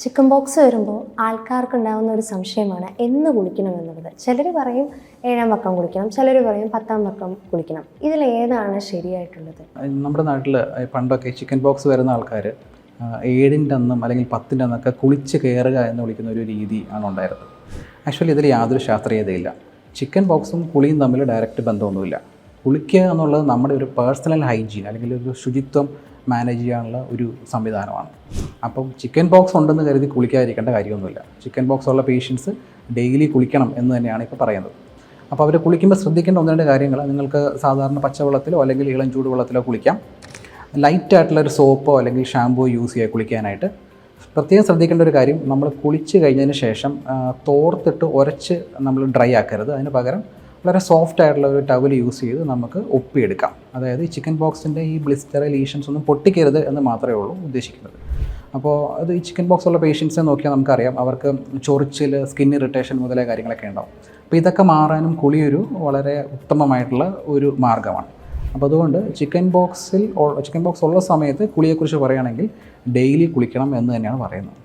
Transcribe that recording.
Chicken box വരുമ്പോൾ ആൾക്കാർക്ക് ഉണ്ടാകുന്ന ഒരു സംശയമാണ് എന്ന് കുളിക്കണം എന്നുള്ളത്? ചിലർ പറയും ഏഴാം വക്കം കുളിക്കണം. ചിലർ പറയും പത്താം വക്കം കുളിക്കണം. ഇതിൽ ഏതാണ് ശരിയായിട്ടുള്ളത്? നമ്മുടെ നാട്ടിൽ പണ്ടൊക്കെ ചിക്കൻ ബോക്സ് വരുന്ന ആൾക്കാർ ഏഴിന്റെ അന്നും അല്ലെങ്കിൽ പത്തിന്റെ അന്നൊക്കെ കുളിച്ച് കയറുക എന്ന് വിളിക്കുന്ന ഒരു രീതി ആണ് ഉണ്ടായിരുന്നത്. ആക്ച്വലി ഇതിൽ യാതൊരു ശാസ്ത്രീയതയില്ല. ചിക്കൻ ബോക്സും കുളിയും തമ്മിൽ ഡയറക്റ്റ് ബന്ധമൊന്നുമില്ല. കുളിക്കുക എന്നുള്ളത് നമ്മുടെ ഒരു പേഴ്സണൽ ഹൈജീൻ അല്ലെങ്കിൽ ഒരു ശുചിത്വം മാനേജ് ചെയ്യാനുള്ള ഒരു സംവിധാനമാണ്. അപ്പം ചിക്കൻ ബോക്സ് ഉണ്ടെന്ന് കരുതി കുളിക്കാതിരിക്കേണ്ട കാര്യമൊന്നുമില്ല. ചിക്കൻ ബോക്സ് ഉള്ള പേഷ്യൻസ് ഡെയിലി കുളിക്കണം എന്ന് തന്നെയാണ് ഇപ്പോൾ പറയുന്നത്. അപ്പോൾ അവർ കുളിക്കുമ്പോൾ ശ്രദ്ധിക്കേണ്ട ഒന്ന് രണ്ട് കാര്യങ്ങൾ നിങ്ങൾക്ക് സാധാരണ പച്ചവെള്ളത്തിലോ അല്ലെങ്കിൽ ഇളം ചൂടുവെള്ളത്തിലോ കുളിക്കാം. ലൈറ്റ് ആയിട്ടുള്ള ഒരു സോപ്പോ അല്ലെങ്കിൽ ഷാമ്പോ യൂസ് ചെയ്യുക കുളിക്കാനായിട്ട്. പ്രത്യേകം ശ്രദ്ധിക്കേണ്ട ഒരു കാര്യം നമ്മൾ കുളിച്ച് കഴിഞ്ഞതിന് ശേഷം തോർത്തിട്ട് ഉരച്ച് നമ്മൾ ഡ്രൈ ആക്കരുത്. അതിന് പകരം വളരെ സോഫ്റ്റ് ആയിട്ടുള്ള ഒരു ടവൽ യൂസ് ചെയ്ത് നമുക്ക് ഒപ്പിയെടുക്കാം. അതായത് ചിക്കൻ ബോക്സിന്റെ ഈ ബ്ലിസ്റ്റർ ലീഷൻസ് ഒന്നും പൊട്ടിക്കരുത് എന്ന് മാത്രമേ ഉള്ളൂ ഉദ്ദേശിക്കുന്നത്. അപ്പോൾ അത് ഈ ചിക്കൻ ബോക്സ് ഉള്ള പേഷ്യൻസിനെ നോക്കിയാൽ നമുക്കറിയാം. അവർക്ക് ചൊറിച്ചിൽ സ്കിൻ ഇറിറ്റേഷൻ മുതലായ കാര്യങ്ങളൊക്കെ ഉണ്ടാവും. അപ്പോൾ ഇതൊക്കെ മാറാനും കുളിയൊരു വളരെ ഉത്തമമായിട്ടുള്ള ഒരു മാർഗമാണ്. അപ്പോൾ അതുകൊണ്ട് ചിക്കൻ ബോക്സിൽ ചിക്കൻ ബോക്സ് ഉള്ള സമയത്ത് കുളിയെക്കുറിച്ച് പറയുകയാണെങ്കിൽ ഡെയിലി കുളിക്കണം എന്ന് തന്നെയാണ് പറയുന്നത്.